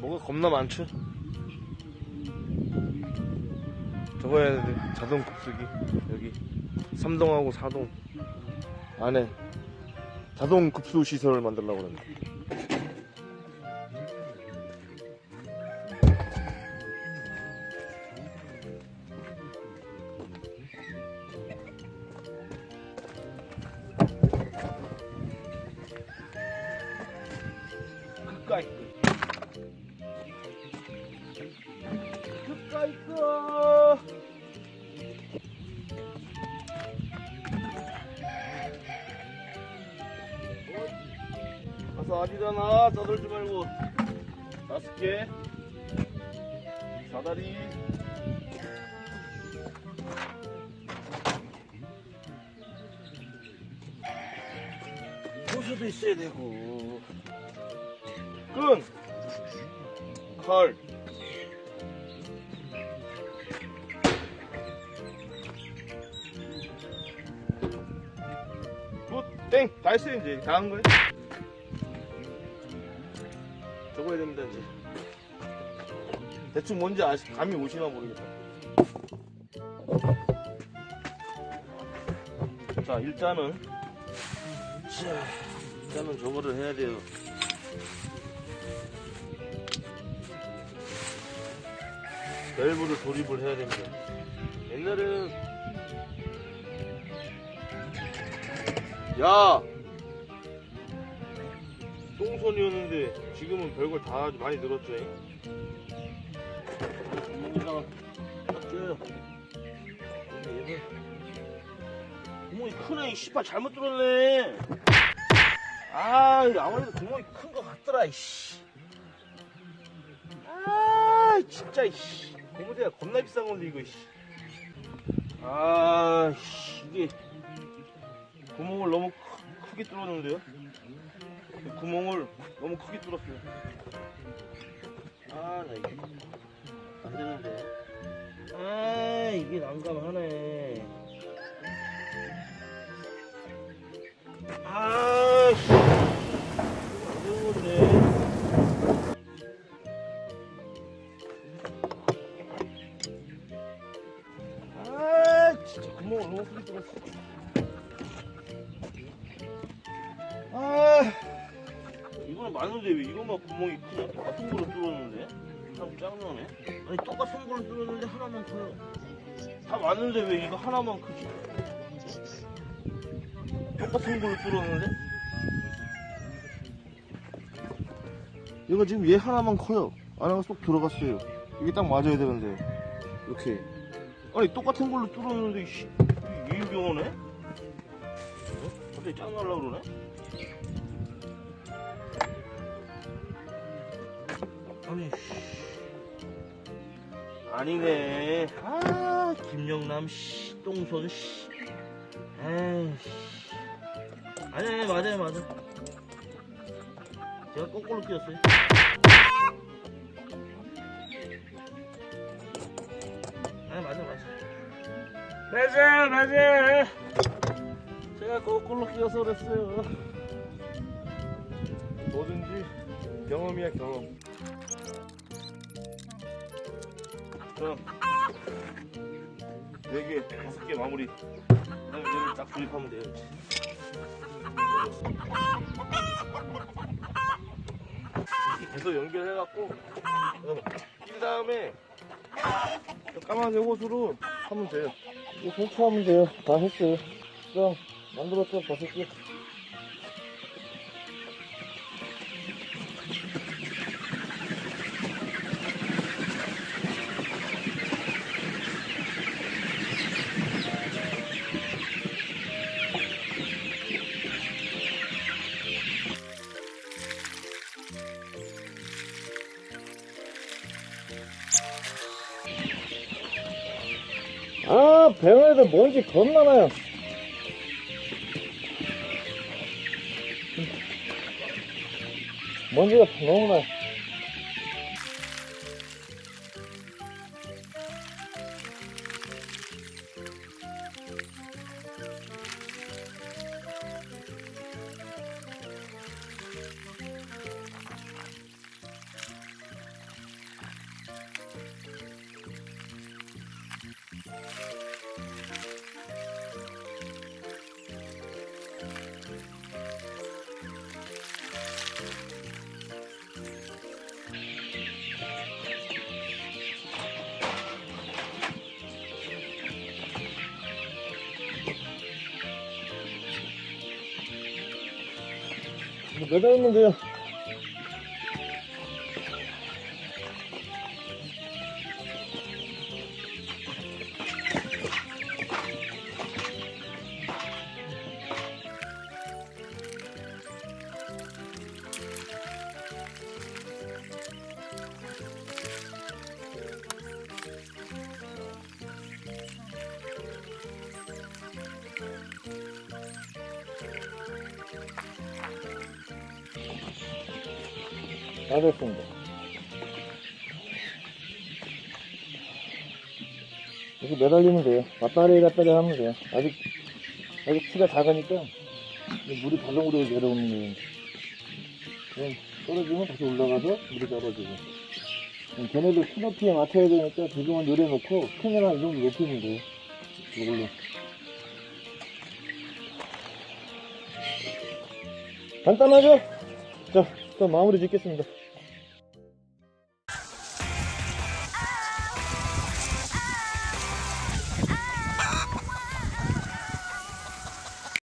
뭐가 겁나 많죠? 저거 해야 돼. 자동 급수기. 여기. 3동하고 4동. 안에 자동 급수 시설을 만들려고 그러는데. 가서 아니잖아 떠들지 말고 다섯 개 사다리 호수도 있어야 되고 끈 칼. 굿, 땡! 다 했어요, 이제. 다 한 거예요? 적어야 됩니다, 이제. 대충 뭔지 아시, 감이 오시나 모르겠다. 자, 일단은. 자, 일단은 저거를 해야 돼요. 밸브를 조립을 해야 됩니다. 옛날에는 야 똥손이었는데 지금은 별걸 다 많이 늘었죠. 여기다가 딱 껴요. 얘는 구멍이 크네. 이 씨발 잘못 뚫었네. 아 아무래도 구멍이 큰 것 같더라. 이씨. 아 진짜 이씨. 고무대가 겁나 비싼 건데 이거 씨. 아 씨, 이게 구멍을 너무 크, 크게 뚫었는데요. 이 구멍을 너무 크게 뚫었어요. 아 나 이게 안 되는데. 아 이게 난감하네. 아 씨. 안 되는 건데. 아 진짜 구멍을 너무 크게 뚫었어 많은데 왜 이것만 구멍이 크냐 똑같은 걸로 뚫었는데 참 짱나네 아니 똑같은 걸로 뚫었는데 하나만 커요 다 맞는데 왜 이거 하나만 크지 똑같은 걸로 뚫었는데 이거 지금 얘 하나만 커요 안에가 쏙 들어갔어요 이게 딱 맞아야 되는데 이렇게 아니 똑같은 걸로 뚫었는데 씨, 이 경우네? 어? 갑자기 짱 날라 그러네? 아니네. 아 김영남 씨 똥손 씨. 에이씨. 아니 아니 맞아요 맞아 제가 거꾸로 끼웠어요. 아 맞아 맞아 맞아 맞아 제가 거꾸로 끼워서 그랬어요. 뭐든지 경험이야 경험 그럼 4개, 5개 마무리 그다음에 얘를 딱 조립하면 돼요 이렇게 계속 연결해갖고 낀 다음에 까만색 옷으로 하면 돼요. 이거 봉투하면 돼요. 다 했어요. 그럼 만들었죠, 버섯이. 아, 배관에도 먼지 겁나 나요. 먼지가 너무 나요. 매달리면 돼요. 다 됐습니다. 이렇게 매달리면 돼요. 왔다리 갔다리 하면 돼요. 아직, 아직 키가 작으니까 이 물이 발롱으로 내려오는 거예요. 그럼 떨어지면 다시 올라가서 물이 걔네도 키 높이에 맞춰야 되니까 지금은 내려놓고 크면 한이 정도 높이면 돼요. 이걸로. 간단하죠? 자, 일단 마무리 짓겠습니다.